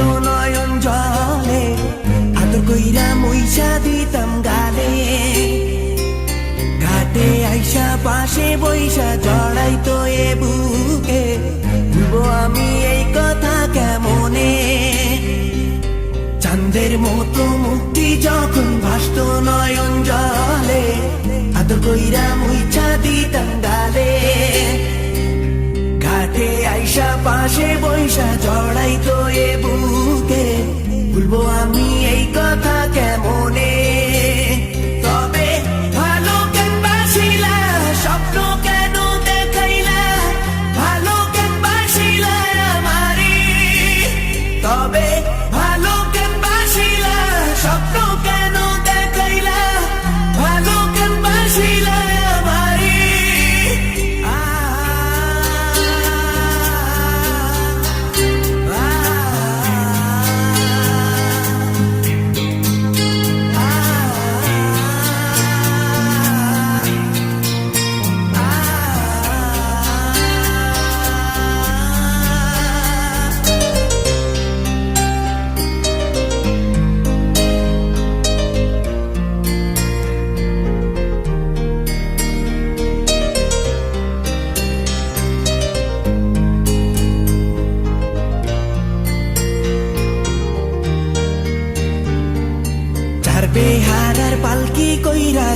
নয়ন জলে, আদর কইরা মইসা দিতাম গালে। ঘাটে আইসা পাশে বৈশা জড়াইতো এ বুকে আমি এই কথা কেমনে? চাঁদের মতো মুক্তি যখন ভাসত নয়ন জলে, আদর কইরা মুইছা দিতাম গালে। love it.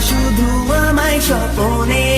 শুধু আমায় স্বপনে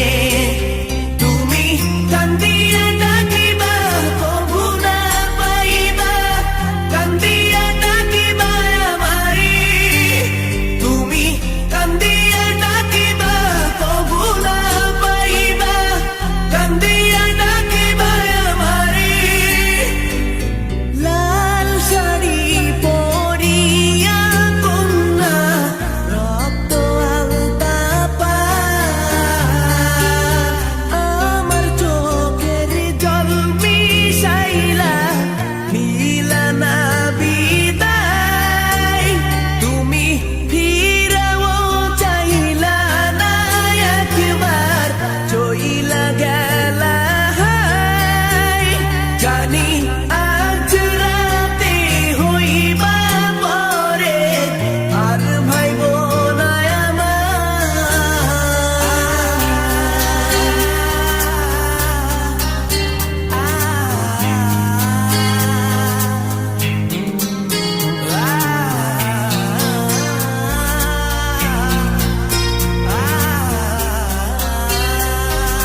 你。